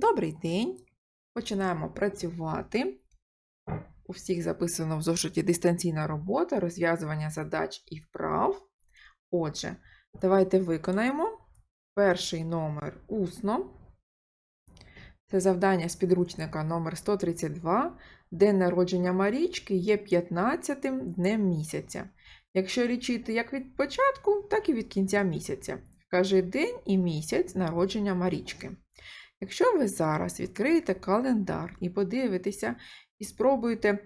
Добрий день! Починаємо працювати. У всіх записано в зошиті дистанційна робота, розв'язування задач і вправ. Отже, давайте виконаємо перший номер усно. Це завдання з підручника номер 132. День народження Марічки є 15 днем місяця. Якщо лічити як від початку, так і від кінця місяця. Вкажи день і місяць народження Марічки. Якщо ви зараз відкриєте календар і подивитеся, і спробуєте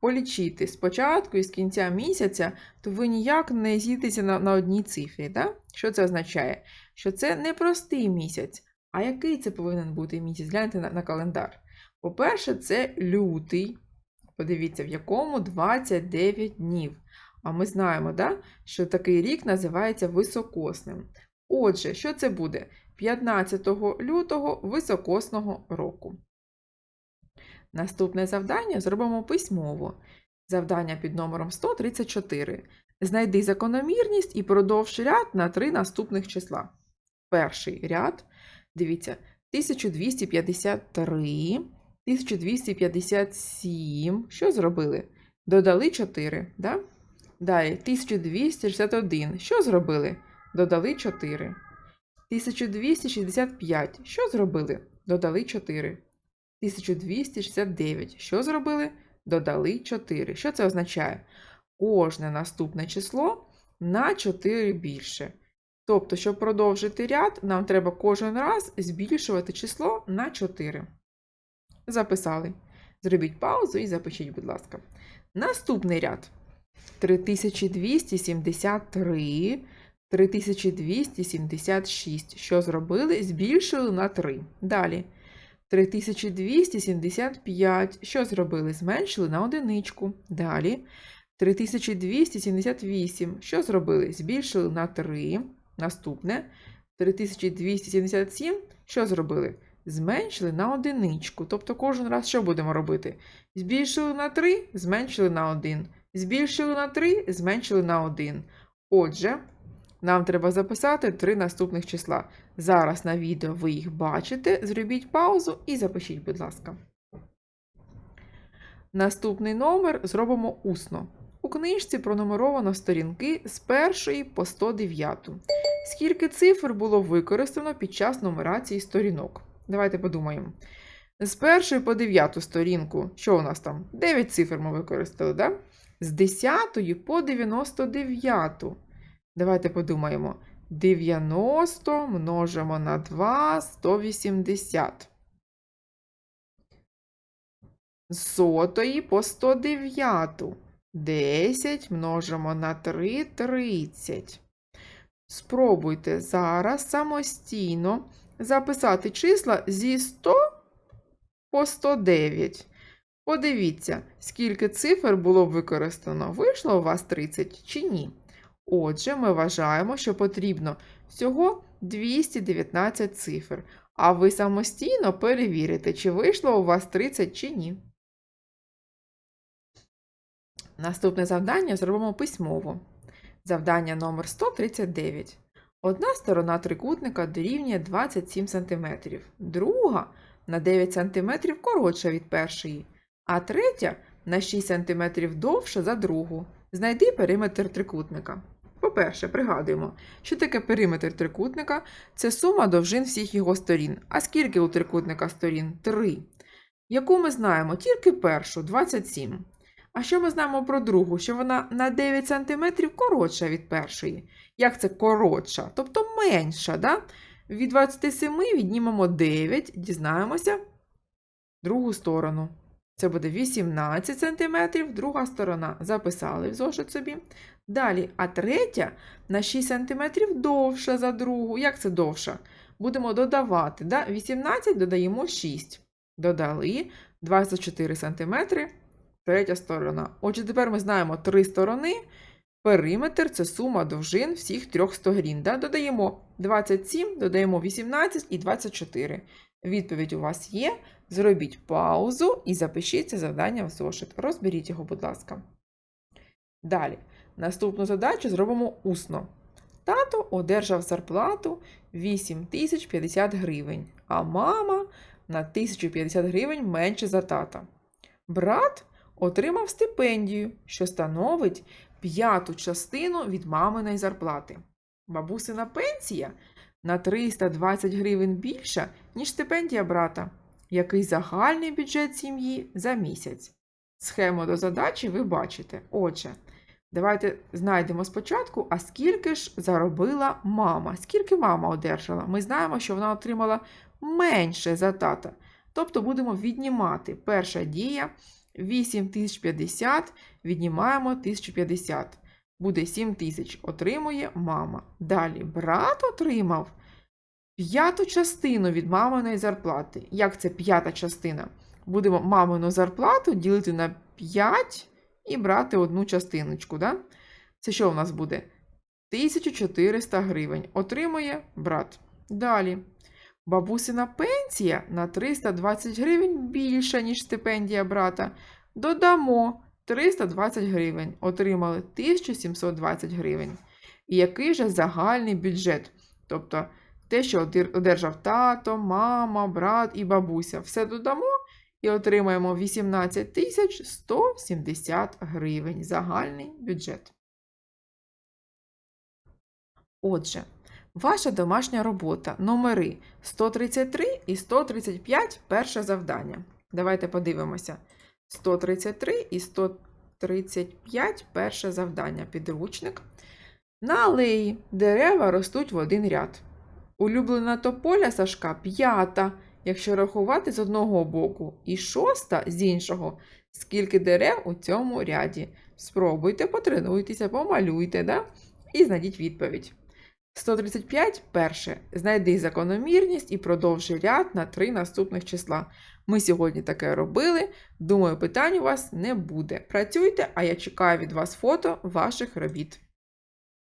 полічити спочатку і з кінця місяця, то ви ніяк не зійдетеся на, на одній цифрі. Да? Що це означає? Що це не простий місяць. А який це повинен бути місяць? Гляньте на, на календар. По-перше, це лютий. Подивіться, в якому 29 днів. А ми знаємо, да, що такий рік називається високосним. Отже, що це буде? 15 лютого високосного року. Наступне завдання зробимо письмово. Завдання під номером 134. Знайди закономірність і продовж ряд на три наступних числа. Перший ряд, дивіться, 1253, 1257. Що зробили? Додали 4. Да? Далі 1261. Що зробили? Додали 4. 1265. Що зробили? Додали 4. 1269. Що зробили? Додали 4. Що це означає? Кожне наступне число на 4 більше. Тобто, щоб продовжити ряд, нам треба кожен раз збільшувати число на 4. Записали. Зробіть паузу і запишіть, будь ласка. Наступний ряд. 3273, 3276. Що зробили? Збільшили на 3. Далі. 3275. Що зробили? Зменшили на одиничку. Далі. 3278. Що зробили? Збільшили на 3. Наступне. 3277. Що зробили? Зменшили на одиничку. Тобто кожен раз що будемо робити? Збільшили на 3, зменшили на 1. Збільшили на 3, зменшили на 1. Отже, нам треба записати три наступних числа. Зараз на відео ви їх бачите. Зробіть паузу і запишіть, будь ласка. Наступний номер зробимо усно. У книжці пронумеровано сторінки з 1 по 109. Скільки цифр було використано під час нумерації сторінок? Давайте подумаємо. З 1 по 9 сторінку, що у нас там? 9 цифр ми використали, да? З 10 по 99. Давайте подумаємо. 90 множимо на 2 180. З сотої по 109. 10 множимо на 3 30. Спробуйте зараз самостійно записати числа зі 100 по 109. Подивіться, скільки цифр було використано. Вийшло у вас 30 чи ні? Отже, ми вважаємо, що потрібно всього 219 цифр, а ви самостійно перевірите, чи вийшло у вас 30 чи ні. Наступне завдання зробимо письмово. Завдання номер 139. Одна сторона трикутника дорівнює 27 см, друга на 9 см коротша від першої, а третя на 6 см довша за другу. Знайди периметр трикутника. По-перше, пригадуємо, що таке периметр трикутника це сума довжин всіх його сторін. А скільки у трикутника сторін? 3. Яку ми знаємо? Тільки першу 27. А що ми знаємо про другу? Що вона на 9 см коротша від першої. Як це коротша? Тобто менша. Да? Від 27 віднімемо 9, дізнаємося другу сторону. Це буде 18 см, друга сторона. Записали в зошит собі. Далі, а третя на 6 см довша за другу. Як це довша? Будемо додавати. Да? 18 додаємо 6. Додали 24 см, третя сторона. Отже, тепер ми знаємо три сторони. Периметр це сума довжин всіх трьох сторін. Да? Додаємо 27, додаємо 18 і 24. Відповідь у вас є. Зробіть паузу і запишіть це завдання в зошит. Розберіть його, будь ласка. Далі. Наступну задачу зробимо усно. Тато одержав зарплату 8050 гривень, а мама на 1050 гривень менше за тата. Брат отримав стипендію, що становить п'яту частину від маминої зарплати. Бабусина пенсія на 320 гривень більша, ніж стипендія брата. Який загальний бюджет сім'ї за місяць? Схему до задачі ви бачите. Отже, давайте знайдемо спочатку, а скільки ж заробила мама. Скільки мама одержала? Ми знаємо, що вона отримала менше за тата. Тобто будемо віднімати. Перша дія 8050, віднімаємо 1050. Буде 7000, отримує мама. Далі брат отримав п'яту частину від маминої зарплати. Як це п'ята частина? Будемо мамину зарплату ділити на 5 і брати одну частиночку. Да? Це що у нас буде? 1400 гривень. Отримує брат. Далі. Бабусина пенсія на 320 гривень більша, ніж стипендія брата. Додамо 320 гривень. Отримали 1720 гривень. І який же загальний бюджет? Тобто те, що одержав тато, мама, брат і бабуся. Все додамо і отримаємо 18 170 гривень. Загальний бюджет. Отже, ваша домашня робота, номери 133 і 135 перше завдання. Давайте подивимося. 133 і 135 перше завдання. Підручник. На алеї дерева ростуть в один ряд. Улюблена тополя Сашка п'ята, якщо рахувати з одного боку, і шоста з іншого. Скільки дерев у цьому ряді? Спробуйте, потренуйтеся, помалюйте, да? і знайдіть відповідь. 135 перше. Знайди закономірність і продовжи ряд на три наступних числа. Ми сьогодні таке робили. Думаю, питань у вас не буде. Працюйте, а я чекаю від вас фото ваших робіт.